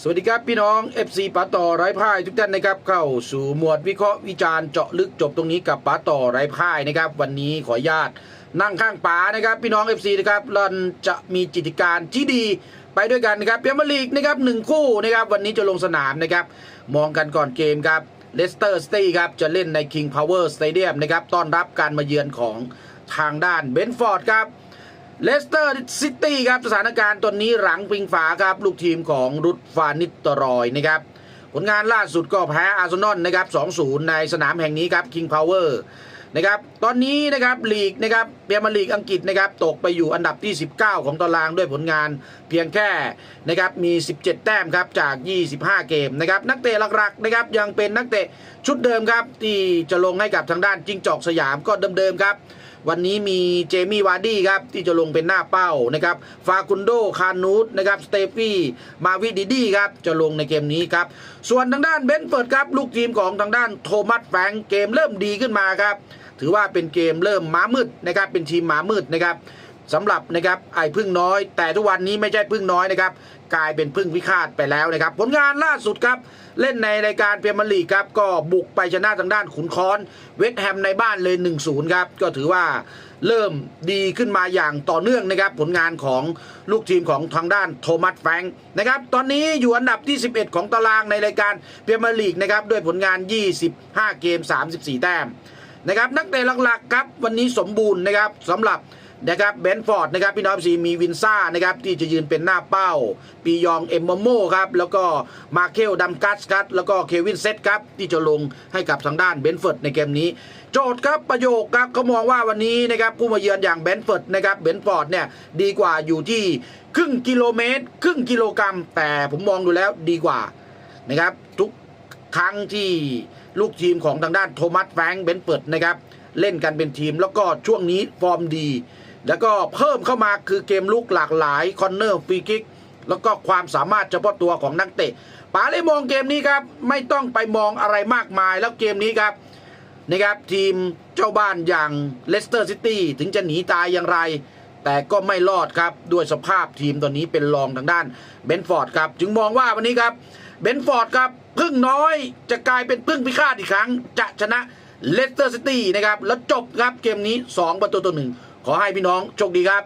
สวัสดีครับพี่น้อง FC ป๋าต่อไร้พ่ายทุกท่านนะครับเข้าสู่หมวดวิเคราะห์วิจารณ์เจาะลึกจบตรงนี้กับป๋าต่อไร้พ่ายนะครับ วันนี้ขออนุญาตนั่งข้างป๋านะครับ พี่น้อง FC นะครับเราจะมีจิตการที่ดีไปด้วยกันนะครับเปียมาลีกนะครับหนึ่งคู่นะครับวันนี้จะลงสนามนะครับ มองกันก่อนเกมครับเลสเตอร์สตี้ครับจะเล่นใน King Power Stadium นะครับต้อนรับการมาเยือนของทางด้านเบนฟอร์ดครับ เลสเตอร์ซิตี้ครับสถานการณ์ตอนนี้หลังปิงฝาครับ ลูกทีมของรุดฟานิตรอยนะครับ ผลงานล่าสุดก็แพ้อาร์เซนอลนะครับ 2-0 ในสนามแห่งนี้ครับ King Power นะครับตอนนี้นะครับลีกนะครับเปียมาลีกอังกฤษนะครับตกไปอยู่อันดับที่ 19 ของตารางด้วยผลงานเพียงแค่นะครับมี 17 แต้มครับจาก 25 เกมนะครับนักเตะหลักๆนะครับยังเป็นนักเตะชุดเดิมครับที่จะลงให้กับทางด้านจิงจอกสยามก็เดิมๆครับ วันนี้มีเจมี่วาร์ดี้ครับที่จะลงเป็นหน้าเป้านะครับฟาคุนโดคานูตนะครับสเตฟี่มาวิดิดี้ครับจะลงในเกมนี้ครับส่วนทางด้านเบนเฟิร์ดครับลูกทีมของทางด้านโทมัสแฟงเกมเริ่มดีขึ้นมาครับถือว่าเป็นเกมเริ่มม้ามืดนะครับเป็นทีมม้ามืดนะครับ สำหรับนะครับไอ้พึ่งน้อย แต่ทุกวันนี้ไม่ใช่พึ่งน้อยนะครับกลายเป็นพึ่งพิฆาตไปแล้วนะครับผลงานล่าสุดครับ เล่นในรายการเปียร์มาลีครับก็บุกไปชนะทางด้านขุนค้อน เวสแฮมในบ้านเลย 1-0 ครับ ก็ถือว่าเริ่มดีขึ้นมาอย่างต่อเนื่องนะครับ ผลงานของลูกทีมของทางด้านโทมัสแฟงนะครับ ตอนนี้อยู่อันดับที่ 11 ของตารางในรายการเปียร์มาลีกนะครับด้วยผลงาน 25 เกม 34 แต้มนะครับนักเตะหลักๆครับวันนี้สมบูรณ์นะครับสำหรับ นะครับเบนฟอร์ดนะครับพี่น้องซีมีวินซ่านะครับที่จะยืนเป็นหน้าเป้า ปียองเอมโมโมครับแล้วก็มาเคลดัมกัสครับแล้วก็เควินเซตครับที่จะลงให้กับทางด้านเบนฟอร์ดในเกมนี้ โจทย์ครับประโยคครับเขามองว่าวันนี้นะครับผู้มาเยือนอย่างเบนฟอร์ดนะครับเบนฟอร์ดเนี่ยดีกว่าอยู่ที่ครึ่งกิโลเมตร ครึ่งกิโลกรัม แต่ผมมองดูแล้วดีกว่านะครับทุกครั้งที่ลูกทีมของทางด้านโทมัสแฟงเบนเปิดนะครับเล่นกันเป็นทีมแล้วก็ช่วงนี้ฟอร์มดี แล้วก็เพิ่มเข้ามาคือเกมลุกหลากหลายคอนเนอร์ฟรีคิกแล้วก็ความสามารถเฉพาะตัวของนักเตะป๋าเลยมองเกมนี้ครับไม่ต้องไปมองอะไรมากมายแล้วเกมนี้ครับนะครับทีมเจ้าบ้านอย่างเลสเตอร์ซิตี้ถึงจะหนีตายอย่างไร แต่ก็ไม่รอดครับด้วยสภาพทีมตอนนี้เป็นรองทางด้านเบนฟอร์ดครับจึงมองว่าวันนี้ครับเบนฟอร์ดครับพึ่งน้อยจะกลายเป็นพึ่งพิฆาตอีกครั้ง จะชนะเลสเตอร์ซิตี้นะครับแล้วจบครับเกมนี้ 2 ประตูต่อหนึ่ง ขอให้พี่น้องโชคดีครับ